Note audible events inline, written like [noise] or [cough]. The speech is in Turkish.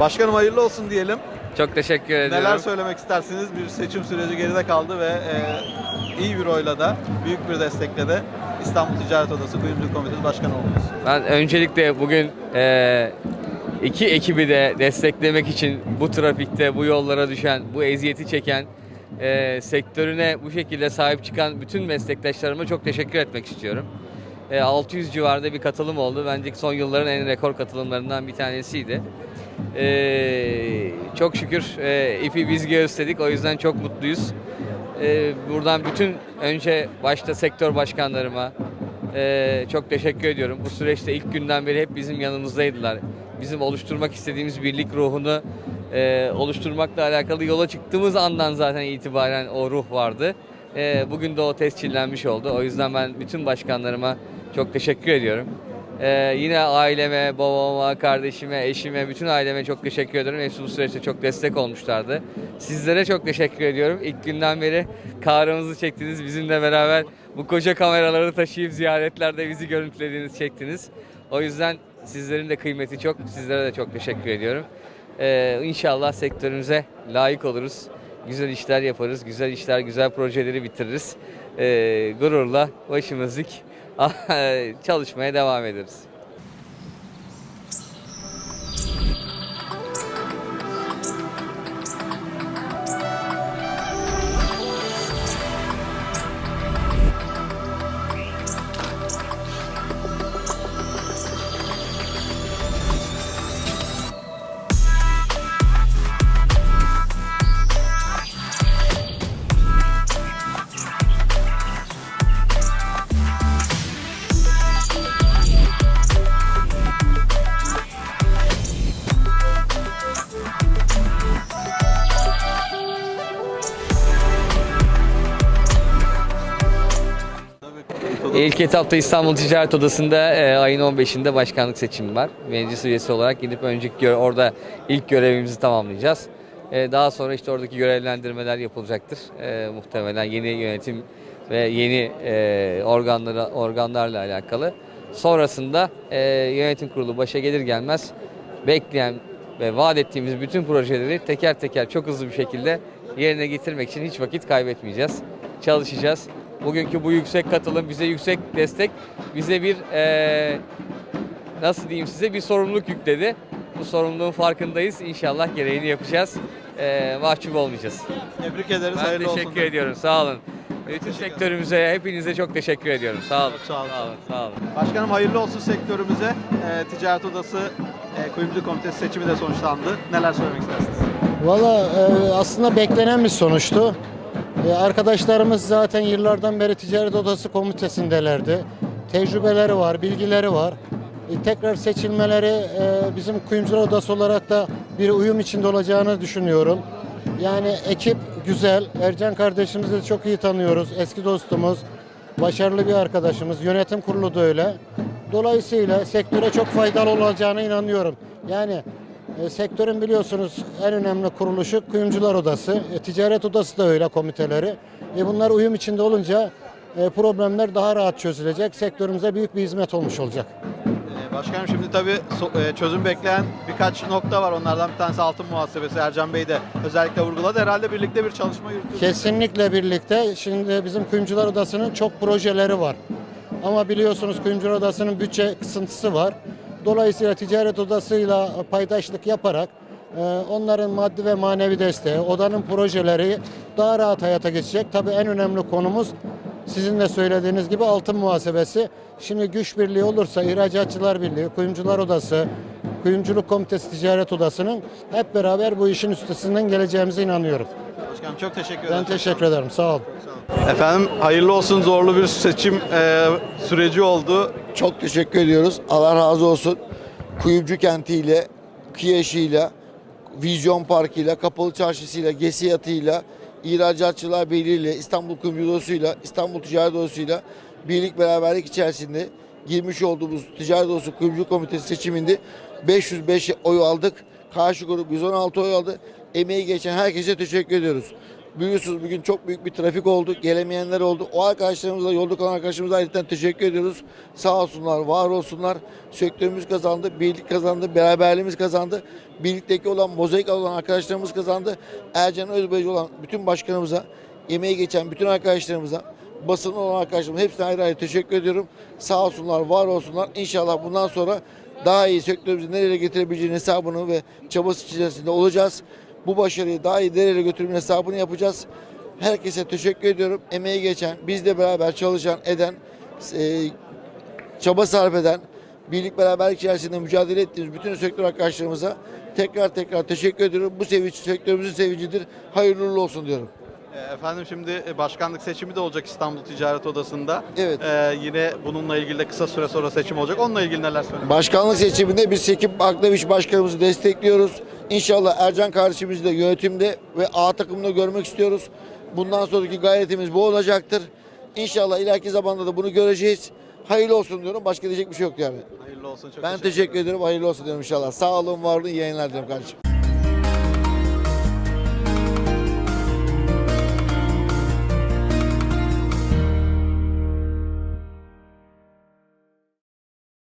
Başkanım hayırlı olsun diyelim. Çok teşekkür ediyorum. Neler söylemek istersiniz? Bir seçim süreci geride kaldı ve e, iyi bir oyla da, büyük bir destekle de İstanbul Ticaret Odası Kuyumculuk Komitesi Başkanı oldunuz. Ben öncelikle bugün e, iki ekibi de desteklemek için bu trafikte, bu yollara düşen, bu eziyeti çeken, e, sektörüne bu şekilde sahip çıkan bütün meslektaşlarıma çok teşekkür etmek istiyorum. E, 600 civarında bir katılım oldu. Bence son yılların en rekor katılımlarından bir tanesiydi. E, çok şükür e, ipi biz gösterdik. O yüzden çok mutluyuz. E, buradan bütün önce başta sektör başkanlarıma, ee, çok teşekkür ediyorum. Bu süreçte ilk günden beri hep bizim yanımızdaydılar. Bizim oluşturmak istediğimiz birlik ruhunu e, oluşturmakla alakalı yola çıktığımız andan zaten itibaren o ruh vardı. Ee, bugün de o tescillenmiş oldu. O yüzden ben bütün başkanlarıma çok teşekkür ediyorum. Ee, yine aileme, babama, kardeşime, eşime, bütün aileme çok teşekkür ediyorum. Hepsi bu süreçte çok destek olmuşlardı. Sizlere çok teşekkür ediyorum. İlk günden beri kahrımızı çektiniz. Bizimle beraber bu koca kameraları taşıyıp ziyaretlerde bizi görüntülediğiniz, çektiniz. O yüzden sizlerin de kıymeti çok. Sizlere de çok teşekkür ediyorum. Ee, inşallah sektörümüze layık oluruz. Güzel işler yaparız. Güzel işler, güzel projeleri bitiririz. Ee, gururla başımız dik [laughs] çalışmaya devam ederiz. İlk etapta İstanbul Ticaret Odası'nda e, ayın 15'inde başkanlık seçimi var. Meclis üyesi olarak gidip önceki orada ilk görevimizi tamamlayacağız. E, daha sonra işte oradaki görevlendirmeler yapılacaktır. E, muhtemelen yeni yönetim ve yeni e, organlara organlarla alakalı. Sonrasında e, yönetim kurulu başa gelir gelmez bekleyen ve vaat ettiğimiz bütün projeleri teker teker çok hızlı bir şekilde yerine getirmek için hiç vakit kaybetmeyeceğiz. Çalışacağız. Bugünkü bu yüksek katılım, bize yüksek destek, bize bir eee, nasıl diyeyim size bir sorumluluk yükledi. Bu sorumluluğun farkındayız. İnşallah gereğini yapacağız. Eee mahcup olmayacağız. Tebrik ederiz. Ben hayırlı teşekkür olsun. ediyorum. Sağ olun. Bütün sektörümüze, hepinize çok teşekkür ediyorum. Sağ olun. Çok sağ olun. Sağ olun. Sağ olun. Başkanım hayırlı olsun sektörümüze. E, Ticaret Odası e, Kuyumculuk Komitesi seçimi de sonuçlandı. Neler söylemek istersiniz? Valla e, aslında beklenen bir sonuçtu. E, arkadaşlarımız zaten yıllardan beri Ticaret Odası komitesindelerdi. Tecrübeleri var, bilgileri var. E, tekrar seçilmeleri e, bizim Kuyumcular Odası olarak da bir uyum içinde olacağını düşünüyorum. Yani ekip güzel. Ercan kardeşimizi de çok iyi tanıyoruz. Eski dostumuz, başarılı bir arkadaşımız. Yönetim kurulu da öyle. Dolayısıyla sektöre çok faydalı olacağına inanıyorum. Yani e, sektörün biliyorsunuz en önemli kuruluşu Kuyumcular Odası. E, ticaret Odası da öyle komiteleri. E, bunlar uyum içinde olunca e, problemler daha rahat çözülecek. Sektörümüze büyük bir hizmet olmuş olacak. E, Başkanım şimdi tabii e, çözüm bekleyen birkaç nokta var. Onlardan bir tanesi altın muhasebesi. Ercan Bey de özellikle vurguladı. Herhalde birlikte bir çalışma yürütüyorsunuz. Kesinlikle birlikte. Şimdi bizim Kuyumcular Odası'nın çok projeleri var. Ama biliyorsunuz Kuyumcular Odası'nın bütçe kısıntısı var. Dolayısıyla Ticaret Odası'yla paydaşlık yaparak e, onların maddi ve manevi desteği, odanın projeleri daha rahat hayata geçecek. Tabii en önemli konumuz sizin de söylediğiniz gibi altın muhasebesi. Şimdi güç birliği olursa İhracatçılar Birliği, Kuyumcular Odası, Kuyumculuk Komitesi Ticaret Odası'nın hep beraber bu işin üstesinden geleceğimize inanıyorum. Başkanım çok teşekkür ederim. Ben teşekkür ederim. Sağ olun. Efendim hayırlı olsun zorlu bir seçim e, süreci oldu. Çok teşekkür ediyoruz. Allah razı olsun. Kuyumcu kentiyle, Kiyeşi'yle, Vizyon Parkı'yla, Kapalı Çarşısı'yla, Gesiyat'ıyla, İhracatçılar Birliği'yle, İstanbul Kuyumcu Odası'yla, İstanbul Ticaret Odası'yla birlik beraberlik içerisinde girmiş olduğumuz Ticaret Odası Kuyumcu Komitesi seçiminde 505 oy aldık. Karşı grup 116 oy aldı. Emeği geçen herkese teşekkür ediyoruz. Biliyorsunuz bugün çok büyük bir trafik oldu. Gelemeyenler oldu. O arkadaşlarımıza, yolda kalan arkadaşlarımıza ayrıca teşekkür ediyoruz. Sağ olsunlar, var olsunlar. Sektörümüz kazandı, birlik kazandı, beraberliğimiz kazandı. Birlikteki olan, mozaik olan arkadaşlarımız kazandı. Ercan Özbeyci olan bütün başkanımıza, emeği geçen bütün arkadaşlarımıza, basın olan arkadaşlarımıza hepsine ayrı ayrı teşekkür ediyorum. Sağ olsunlar, var olsunlar. İnşallah bundan sonra daha iyi sektörümüzü nereye getirebileceğinin hesabını ve çabası içerisinde olacağız. Bu başarıyı daha iyi nereye götürmenin hesabını yapacağız. Herkese teşekkür ediyorum. Emeği geçen, bizle beraber çalışan, eden, e, çaba sarf eden, birlik beraberlik içerisinde mücadele ettiğimiz bütün sektör arkadaşlarımıza tekrar tekrar teşekkür ediyorum. Bu sevinç sektörümüzün sevincidir. Hayırlı olsun diyorum. E, Efendim şimdi e, başkanlık seçimi de olacak İstanbul Ticaret Odası'nda. Evet. E, yine bununla ilgili de kısa süre sonra seçim olacak. Onunla ilgili neler söylemek Başkanlık seçiminde biz Sekip Akdeviç Başkanımızı destekliyoruz. İnşallah Ercan kardeşimizi de yönetimde ve A takımında görmek istiyoruz. Bundan sonraki gayretimiz bu olacaktır. İnşallah ileriki zamanda da bunu göreceğiz. Hayırlı olsun diyorum. Başka diyecek bir şey yok yani. Hayırlı olsun. Çok Ben teşekkür ediyorum. Hayırlı olsun diyorum inşallah. Sağ olun, var olun. iyi yayınlar dilerim kardeşim.